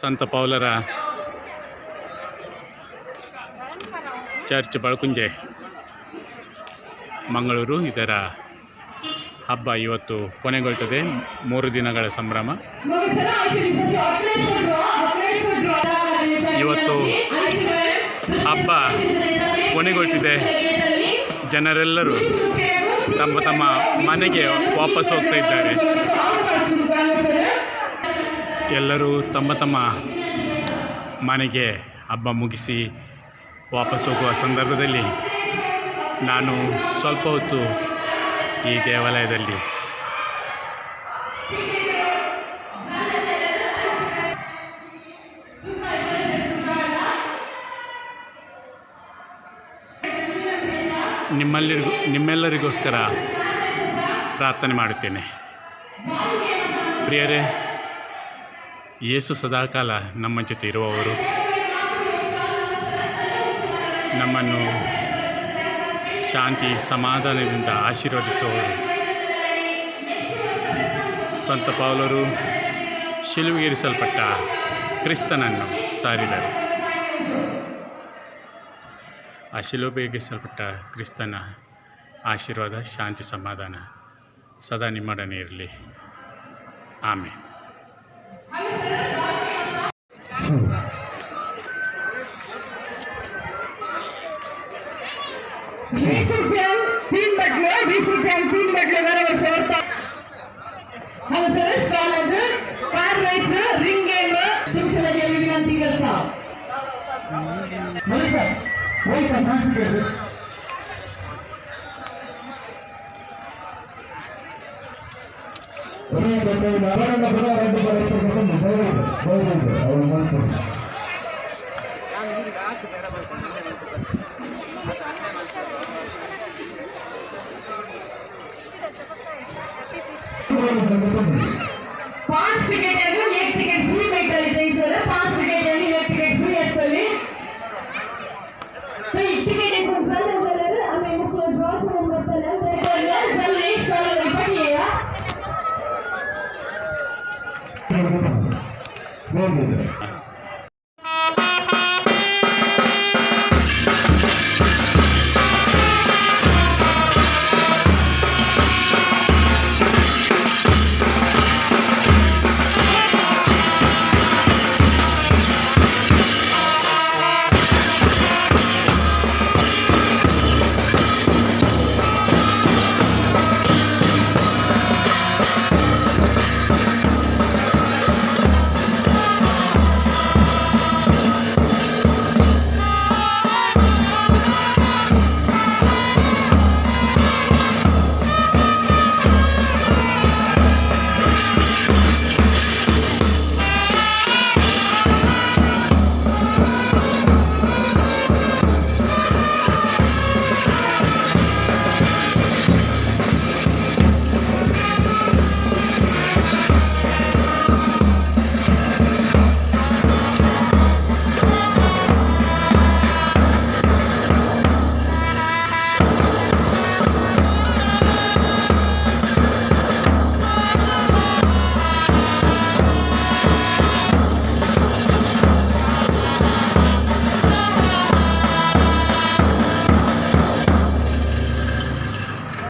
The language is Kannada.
ಸಂತ ಪೌಲರ ಚರ್ಚ್ ಬಳಕುಂಜೆ. ಮಂಗಳೂರು ಇದರ ಹಬ್ಬ ಇವತ್ತು ಕೊನೆಗೊಳ್ತದೆ. ಮೂರು ದಿನಗಳ ಸಂಭ್ರಮ. ಇವತ್ತು ಹಬ್ಬ ಕೊನೆಗೊಳ್ತಿದೆ. ಜನರೆಲ್ಲರೂ ತಮ್ಮ ತಮ್ಮ ಮನೆಗೆ ವಾಪಸ್ ಹೋಗ್ತಾ ಇದ್ದಾರೆ. ಎಲ್ಲರೂ ತಮ್ಮ ತಮ್ಮ ಮನೆಗೆ ಹಬ್ಬ ಮುಗಿಸಿ ವಾಪಸ್ ಹೋಗುವ ಸಂದರ್ಭದಲ್ಲಿ ನಾನು ಸ್ವಲ್ಪ ಹೊತ್ತು ಈ ದೇವಾಲಯದಲ್ಲಿ ನಿಮ್ಮಲ್ಲಿರಿಗೂ, ನಿಮ್ಮೆಲ್ಲರಿಗೋಸ್ಕರ ಪ್ರಾರ್ಥನೆ ಮಾಡುತ್ತೇನೆ. ಪ್ರಿಯರೇ ಯೇಸು ಸದಾಕಾಲ ನಮ್ಮ ಜೊತೆ ಇರುವವರು. ನಮ್ಮನ್ನು ಶಾಂತಿ, ಸಮಾಧಾನದಿಂದ ಆಶೀರ್ವದಿಸುವವರು. ಸಂತ ಪೌಲರು ಶಿಲುವಿಗೇರಿಸಲ್ಪಟ್ಟ ಕ್ರಿಸ್ತನನ್ನು ಸಾರಿದರು. ಆ ಶಿಲುಬೆಗಿಸಲ್ಪಟ್ಟ ಕ್ರಿಸ್ತನ ಆಶೀರ್ವಾದ, ಶಾಂತಿ, ಸಮಾಧಾನ ಸದಾ ನಿಮ್ಮೊಡನೆ ಇರಲಿ. ಆಮೇಲೆ वीस रुपयान तीन बाटल्या वीस रुपयान तीन बाटल्या बरं वर्षावर हॅलो सर स्टॉल आहे कार रेस रिंग गेम तुमच्या लागेल विनंती करता बोला sir welcome thank you pass ticket எதுவும் ஏட் டிக்கெட் ஃப்ரீ மெட்டல் சொல்லு. பாஸ் டிக்கெட் எதுவும் ஏட் டிக்கெட் ஃப்ரீ சொல்லி. Ticket